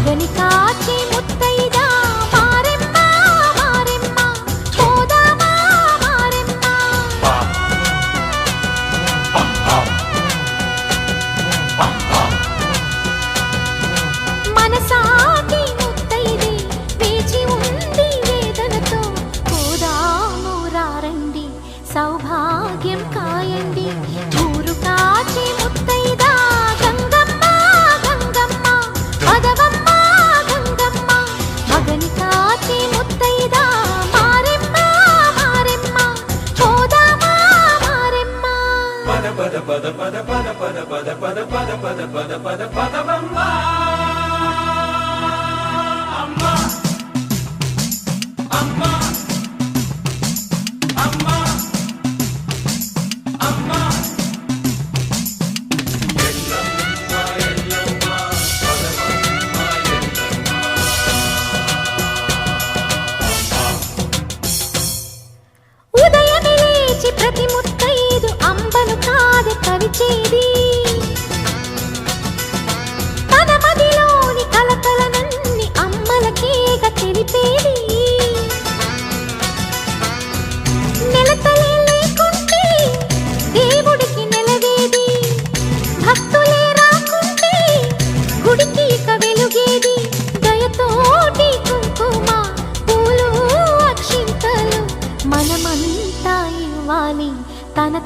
అవని పద పద పద పద పద పద పదమమ్మా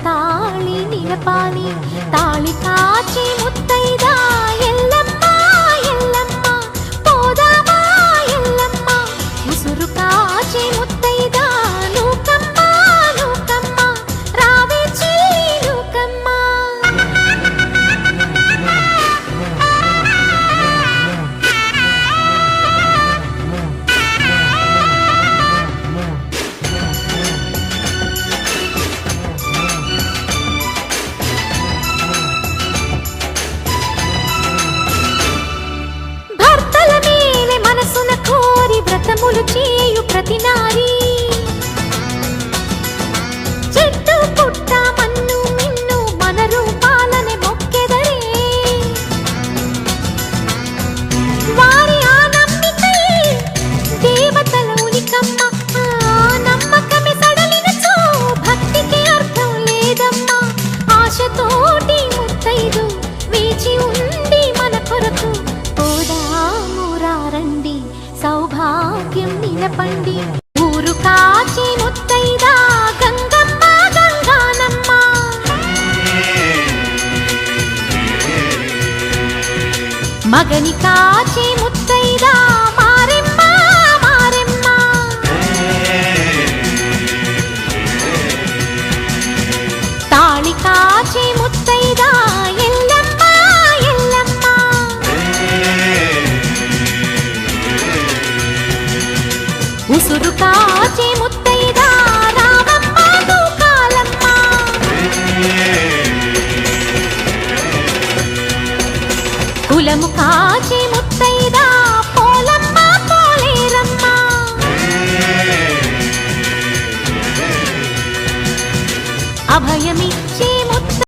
தாளி நிலப்பாணி தாளி காட்சி முத்தைதா எல்லம்மா எல்லம்மா போதாமா எல்லம்மா. முசுறு காட்சி முத்தை వేచి ఉంది మన కొరకు. పోదామురారండి సౌభాగ్యం నిలపండి. ఊరు కాచి ముత్తైదా గంగమ్మ గంగానమ్మ. మగని కాచి ఉసురు కాచి కులము కాచి ముత్తైదా పోలమ్మ పోలేరమ్మ. అభయమి